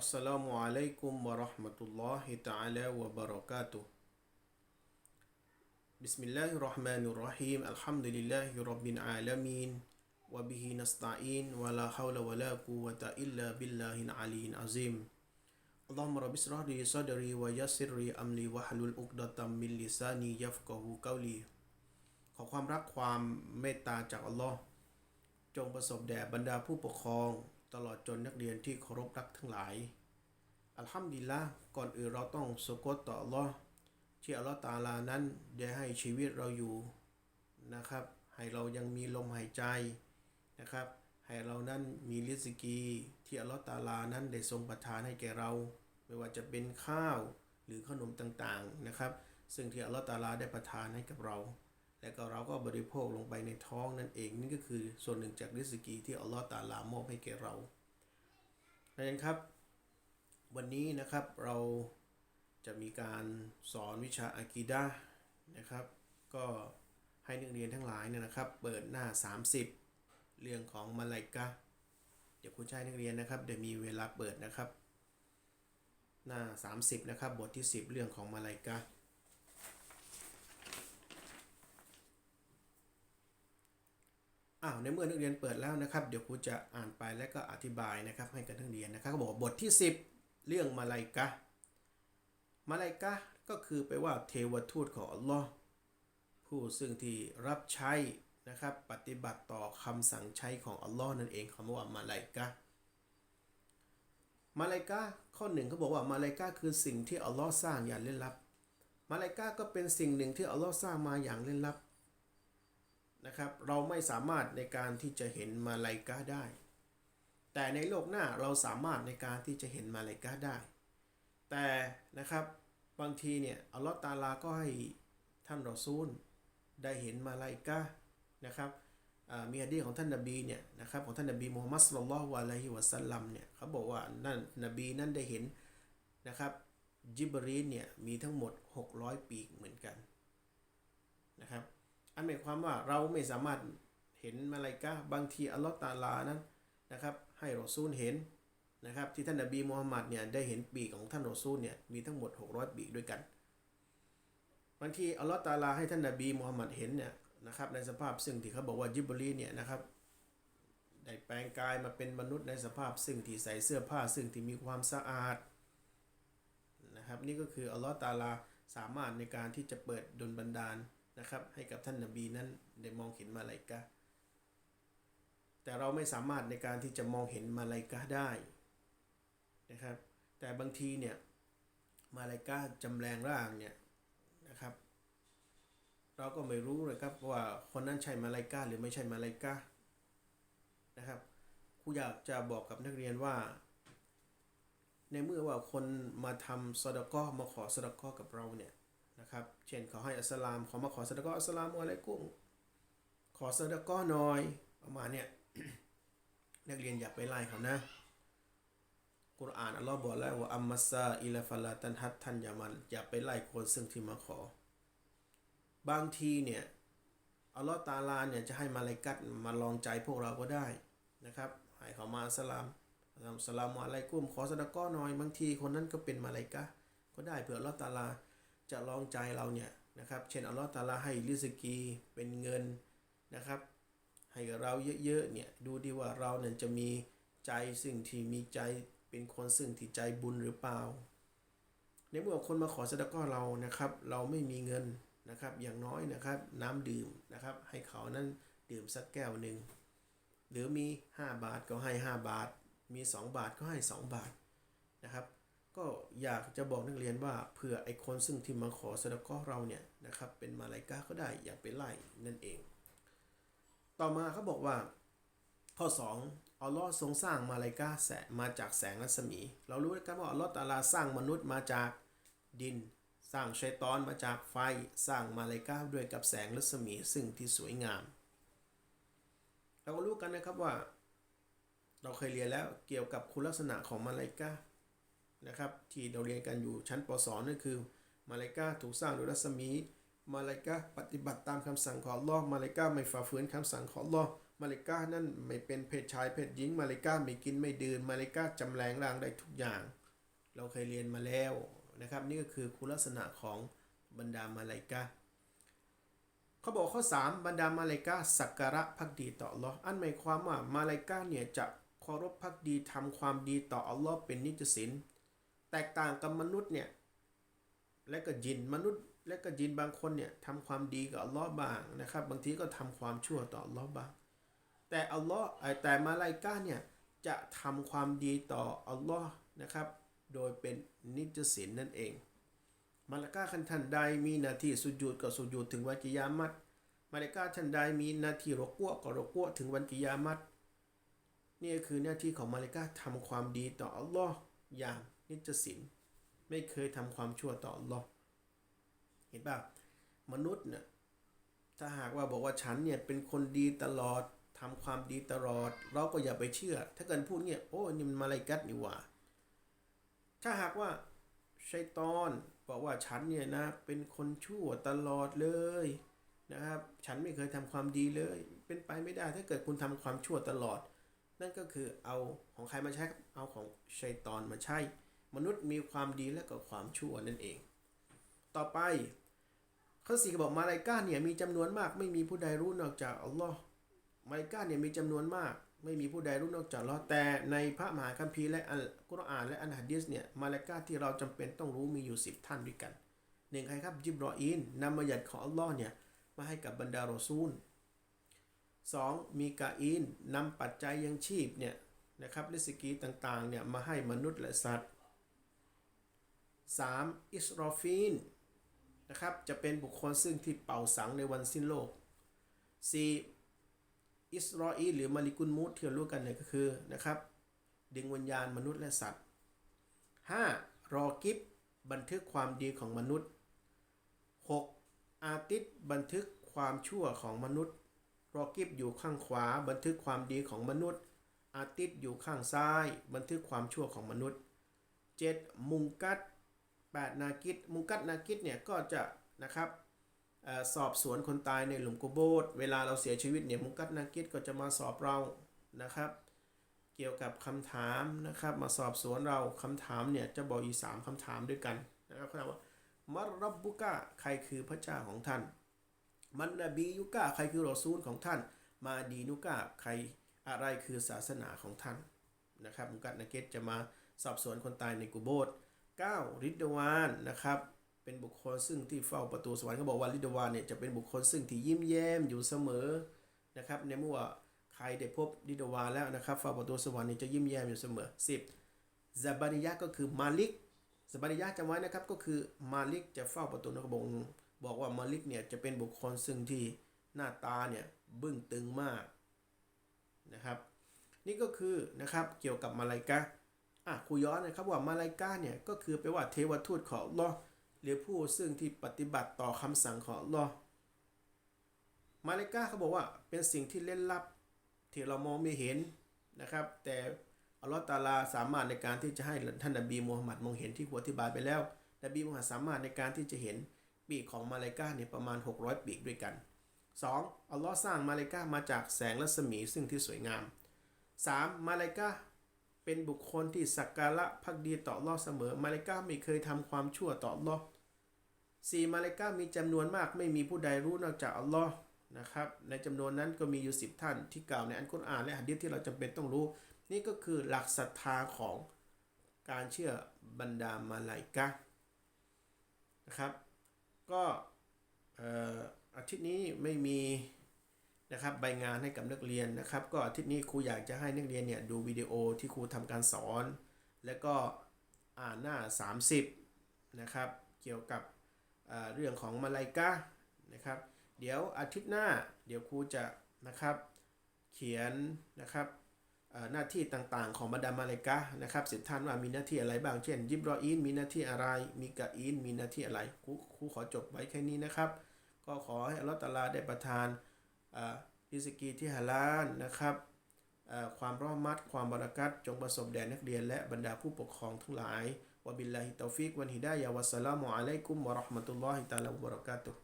السلام عليكم ورحمة الله تعالى وبركاته بسم الله الرحمن الرحيم الحمد لله رب العالمين وبه نستعين ولا حول ولا قوة إلا بالله العلي العظيم اللهم رب اشرح لي صدري ويسر لي أمري واحلل عقدة من لساني يفقه قولي ขอความรักความเมตตาจากอัลลอฮ์จงประสบแด่บรรดาผู้ปกครอง ตลอดจนนักเรียนที่เคารพรักทั้งหลาย อัลฮัมดุลิลละก่อนอื่นเราต้องสกดต่ออัลลอฮ์ที่อัลลอฮ์ตาอาลานั้นได้ให้ชีวิตเราอยู่นะครับ ให้เรายังมีลมหายใจนะครับ ให้เรานั้นมีริสกีที่อัลลอฮ์ตาอาลานั้นได้ทรงประทานให้แก่เรา ไม่ว่าจะเป็นข้าวหรือขนมต่างๆนะครับ ซึ่งที่อัลลอฮ์ตาอาลาได้ประทานให้กับเรา และก็เราก็บริโภคลงไปในท้องนั่นเองนี่ก็คือส่วนหนึ่งจากริสกีที่อัลลอฮ์ตาลามอบให้แก่เราดังนั้นครับ วันนี้นะครับเราจะมีการสอนวิชาอากีดะนะครับ ก็ให้นักเรียนทั้งหลายเนี่ยนะครับ เปิดหน้า 30 เรื่องของมาลายกะเดี๋ยวคุณชายนักเรียนนะครับเดี๋ยวมีเวลาเปิดนะครับ หน้า 30 นะครับ บทที่ 10 เรื่องของมาลายกะ อ้าวในเมื่อนักเรียนเปิดแล้วนะครับ เดี๋ยวครูจะอ่านไปแล้วก็อธิบายนะครับ ให้กับนักเรียนนะครับเขาบอกบทที่ 10 เรื่องมาลายกะมาลายกะก็คือไปว่าเทวทูตของอัลลอฮ์ผู้ซึ่งที่รับใช้นะครับปฏิบัติต่อคำสั่งใช้ของอัลลอฮ์นั่นเองคำว่ามาลายกะมาลายกะข้อหนึ่งเขาบอกว่ามาลายกะคือสิ่งที่อัลลอฮ์สร้างอย่างลึกลับ มาลายกะก็เป็นสิ่งหนึ่งที่อัลลอฮ์สร้างมาอย่างลึกลับ นะครับ เราไม่สามารถในการที่จะเห็นมาลายกาได้ แต่ในโลกหน้าเราสามารถในการที่จะเห็นมาลายกาได้ แต่นะครับบางทีเนี่ยอัลลอฮ์ตาลาก็ให้ท่านรอซูล ได้เห็นมาลายกานะครับมีฮะดีของท่านนบีเนี่ยนะครับของท่านนบีมูฮัมมัดสุลลัลลอฮุอะลัยฮิวะสัลลัมเนี่ยเขาบอกว่านั่นนบีนั้นได้เห็นนะครับจิบรีนเนี่ยมีทั้งหมด 600 ปีกเหมือนกันนะครับ อันหมายความว่าเราไม่สามารถเห็นมาลายกาบางทีอัลลอฮ์ตาลานั้นนะครับ ให้รอซูลเห็นนะครับ ที่ท่านนบีมูฮัมมัดเนี่ยได้เห็นปีกของท่านรอซูลเนี่ยมีทั้งหมด 600 ปีกด้วยกันบางทีอัลลอฮ์ตาลาให้ท่านนบีมูฮัมมัดเห็นเนี่ยนะครับในสภาพซึ่งที่เขาบอกว่าจิบรีเนี่ยนะครับได้แปลงกายมาเป็นมนุษย์ในสภาพซึ่งที่ใส่เสื้อผ้าซึ่งที่มีความสะอาดนะครับ นี่ก็คืออัลลอฮ์ตาลาสามารถในการที่จะเปิดดลบันดาล นะครับ ให้กับท่านนบีนั้นได้มองเห็นมาลายกะแต่เราไม่สามารถในการที่จะมองเห็นมาลายกะได้นะครับ แต่บางทีเนี่ยมาลายกะจำแรงร่างเนี่ยนะครับ เราก็ไม่รู้เลยครับว่าคนนั้นใช่มาลายกะหรือไม่ใช่มาลายกะนะครับครูอยากจะบอกกับนักเรียนว่า ในเมื่อว่าคนมาทำสดก้อมาขอสดก้อกับเราเนี่ย นะครับ เช่นขอให้อัสสลาม ขอมาขอสะดะกออัสสลามอะลัยกุมขอสะดะกอหน่อยประมาณเนี้ยนักเรียนอย่าไปไล่เขานะกุรอานอัลลอฮ์บอกแล้วว่าอัมมัสซาอิลฟาลาตันฮัตท่านอย่ามาอย่าไปไล่คนซึ่งที่มาขอ บางทีเนี่ยอัลลอฮ์ตาลาเนี่ยจะให้มาลายกัดมาลองใจพวกเราก็ได้นะครับให้เขามาอัสสลามอัสสลามอะลัยกุมขอสะดะกอหน่อย บางทีคนนั้นก็เป็นมาลายกะก็ได้เผื่ออัลลอฮ์ตาลา จะลองใจเราเนี่ยนะครับเช่นอัลลอฮ์ตาลาให้ริสกีเป็นเงินนะครับ ให้เราเยอะๆเนี่ยดูดีว่าเราเนี่ยจะมีใจซึ่งที่มีใจเป็นคนซึ่งที่ใจบุญหรือเปล่า ในเมื่อคนมาขอสะดก็เรานะครับ เราไม่มีเงินนะครับอย่างน้อยนะครับน้ำดื่มนะครับ ให้เขานั้นดื่มสักแก้วหนึ่งหรือมี 5 บาทก็ให้ 5 บาท มี 2 บาทก็ให้ 2 บาทนะครับ ก็อยากจะบอกนักเรียนว่าเผื่อไอ้คนซึ่งที่มาขอสะดก้อเราเนี่ยนะครับเป็นมาลายกาก็ได้อย่าไปไล่นั่นเอง ต่อมาเขาบอกว่า ข้อ2อัลลอฮ์ทรงสร้างมาลายกาแสมาจากแสงรัศมี เรารู้กันว่าอัลลอฮ์ตาลาสร้างมนุษย์มาจากดิน สร้างชัยตอนมาจากไฟสร้างมาลายกาด้วยกับแสงรัศมีซึ่งที่สวยงาม เราก็รู้กันนะครับว่า เราเคยเรียนแล้วเกี่ยวกับคุณลักษณะของมาลายกา นะครับที่เราเรียนกันอยู่ชั้นป .2 นั่นคือ มาลายกาถูกสร้างโดยรัศมี มาลายกาปฏิบัติตามคำสั่งของลอมาลายกาไม่ฝ่าฝืนคำสั่งของลอฮ์มาเลกานั่นไม่เป็นเพศชายเพศหญิง มาเลกาไม่กินไม่ดื่มมาเลกาจำแรงร่างได้ทุกอย่าง เราเคยเรียนมาแล้วนะครับนี่ก็คือคุณลักษณะของบรรดามาเลกาเขาบอกข้อ 3 บรรดามาเลกาสักการะพักดีต่ออัลลอฮ์อันหมายความว่ามาเลกาเนี่ยจะเคารพพักดีทำความดีต่ออัลลอฮ์เป็นนิจสิน แตกต่างกับมนุษย์เนี่ยและก็ยินมนุษย์และก็ยินบางคนเนี่ยทำความดีกับอัลลอฮ์บ้างนะครับ บางทีก็ทำความชั่วต่ออัลลอฮ์บ้าง แต่อัลลอฮ์เอ่อแต่มาลาอิกาเนี่ยจะทำความดีต่ออัลลอฮ์นะครับ โดยเป็นนิจสินนั่นเอง มาลากาคันทันใดมีหน้าที่สุญูดก็สุญูดถึงวันกิยามัตมาลากาทันใดมีหน้าที่รกัวก็รกัวถึงวันกิยามัตนี่คือหน้าที่ของมาลากาทำความดีต่ออัลลอฮ์อย่าง นิจสินไม่เคยทำความชั่วต่อลอฮ์เห็นป่ะมนุษย์เนี่ยถ้าหากว่าบอกว่าฉันเนี่ยเป็นคนดีตลอดทำความดีตลอด เราก็อย่าไปเชื่อ ถ้าเกิดพูดเงี้ยโอ้นี่มันมาลาอิกัตนี่หว่า ถ้าหากว่าชัยตอนบอกว่าฉันเนี่ยนะเป็นคนชั่วตลอดเลยนะครับฉันไม่เคยทำความดีเลย เป็นไปไม่ได้ถ้าเกิดคุณทำความชั่วตลอด นั่นก็คือเอาของใครมาใช้เอาของชัยตอนมาใช้ มนุษย์มีความดีและก็ความชั่วนั่นเอง ต่อไปข้อสี่ก็บอกมาลาอิกาเนี่ยมีจำนวนมาก ไม่มีผู้ใดรู้นอกจากอัลลอฮ์มาลาอิกาเนี่ยมีจำนวนมาก ไม่มีผู้ใดรู้นอกจากอัลลอฮ์แต่ในพระมหาคัมภีร์และอัลกุรอานและอันฮะดีษเนี่ยมาลาอิกาที่เราจำเป็นต้องรู้มีอยู่สิบท่านด้วยกันหนึ่งใครครับจิบรออีนนำมายัดของอัลลอฮ์เนี่ยมาให้กับบรรดารอซูลสองมีกาอีนนำปัจจัยยังชีพเนี่ยนะครับริสกีต่างๆเนี่ยมาให้มนุษย์และสัตว์ 3. อิสรอฟีนนะครับจะเป็นบุคคลซึ่งที่เป่าสังในวันสิ้นโลก 4. อิสรออีหรือมาลิกุนมูดที่เรารู้กันเนี่ยก็คือนะครับดึงวิญญาณมนุษย์และสัตว์ 5. รอกิบบันทึกความดีของมนุษย์ 6. อาติสบันทึกความชั่วของมนุษย์ รอกิบอยู่ข้างขวา บันทึกความดีของมนุษย์ อาติสอยู่ข้างซ้าย บันทึกความชั่วของมนุษย์ 7. มุงกัด 8 นากิดมุกัดนากิดเนี่ยก็จะนะครับออสอบสวนคนตายในหลุมกุโบสเวลาเราเสียชีวิตเนี่ยมุกัดนากิดก็จะมาสอบเรานะครับ เกี่ยวกับคำถามนะครับมาสอบสวนเราคำถามเนี่ยจะบอกอยู่สามคำถามด้วยกันนะครับเขาถามว่ามารรับบุกะใครคือพระเจ้าของท่าน มันนบียุกะใครคือรอซูลของท่าน มาดีนุกะใครอะไรคือศาสนาของท่านนะครับมุกัดนากิดจะมาสอบสวนคนตายในกุโบส 9. ริดวานนะครับ เป็นบุคคลซึ่งที่เฝ้าประตูสวรรค์เขาบอกว่าริดวานเนี่ยจะเป็นบุคคลซึ่งที่ยิ้มแย้มอยู่เสมอนะครับในเมื่อใครได้พบริดวานแล้วนะครับเฝ้าประตูสวรรค์เนี่ยจะยิ้มแย้มอยู่เสมอ 10. ซาบานิยะก็คือมาลิกซาบานิยะจำไว้นะครับก็คือมาลิกจะเฝ้าประตูนกบงบอกว่ามาลิกเนี่ยจะเป็นบุคคลซึ่งที่หน้าตาเนี่ยบึ้งตึงมากนะครับ นี่ก็คือนะครับเกี่ยวกับมาลายกะ อะครูย้อนนะครับว่ามาลายกาเนี่ยก็คือแปลว่าเทวทูตของลอหรือผู้ซึ่งที่ปฏิบัติต่อคำสั่งของลอมาลายกาเขาบอกว่าเป็นสิ่งที่เล่นลับที่เรามองไม่เห็นนะครับ แต่อัลลอฮ์ตาลาสามารถในการที่จะให้ท่านนบีมูฮัมหมัดมองเห็นที่ครูอธิบายไปแล้วนบีมูฮัมหมัดสามารถในการที่จะเห็นปีกของมาลายกาเนี่ยประมาณ 600 ปีกด้วยกัน 2. อัลลอฮ์สร้างมาลายกามาจากแสงรัศมีซึ่งที่สวยงาม 3. มาลายกา เป็นบุคคลที่สักการะพักดีต่ออัลลอฮ์เสมอ มาเลาอิกาไม่เคยทำความชั่วต่ออัลลอฮ์สี่มาเลาอิกามีจำนวนมากไม่มีผู้ใดรู้นอกจากอัลลอฮ์นะครับ ในจำนวนนั้นก็มีอยู่สิบท่านที่กล่าวในอันกุรอานและหะดีษที่เราจำเป็นต้องรู้ นี่ก็คือหลักศรัทธาของการเชื่อบรรดามาลาอิกานะครับ ก็อาทิตย์นี้ไม่มี นะครับใบงานให้กับนักเรียนนะครับ ก็อาทิตย์นี้ครูอยากจะให้นักเรียนเนี่ยดูวิดีโอที่ครูทำการสอน แล้วก็อ่านหน้า 30นะครับเกี่ยวกับเรื่องของมาลายกานะครับ เดี๋ยวอาทิตย์หน้าเดี๋ยวครูจะนะครับเขียนนะครับหน้าที่ต่างๆของบรรดามาลายกานะครับสิบท่านว่ามีหน้าที่อะไรบ้างเช่น ยิบรออีนมีหน้าที่อะไร มีกะอีนมีหน้าที่อะไรครูครูขอจบไว้แค่นี้นะครับ ก็ขอให้อัลลอฮฺตาลาได้ประทาน ริสกีที่ฮาลาลนะครับความรอบมัดความบารักัตจงประสบแด่นักเรียนและบรรดาผู้ปกครองทั้งหลายวะบิลลาฮิตอฟิกวันฮิดายะวัสสลามุอะลัยกุมวะเราะห์มะตุลลอฮิตะอาลาวะบะเราะกาตุฮ์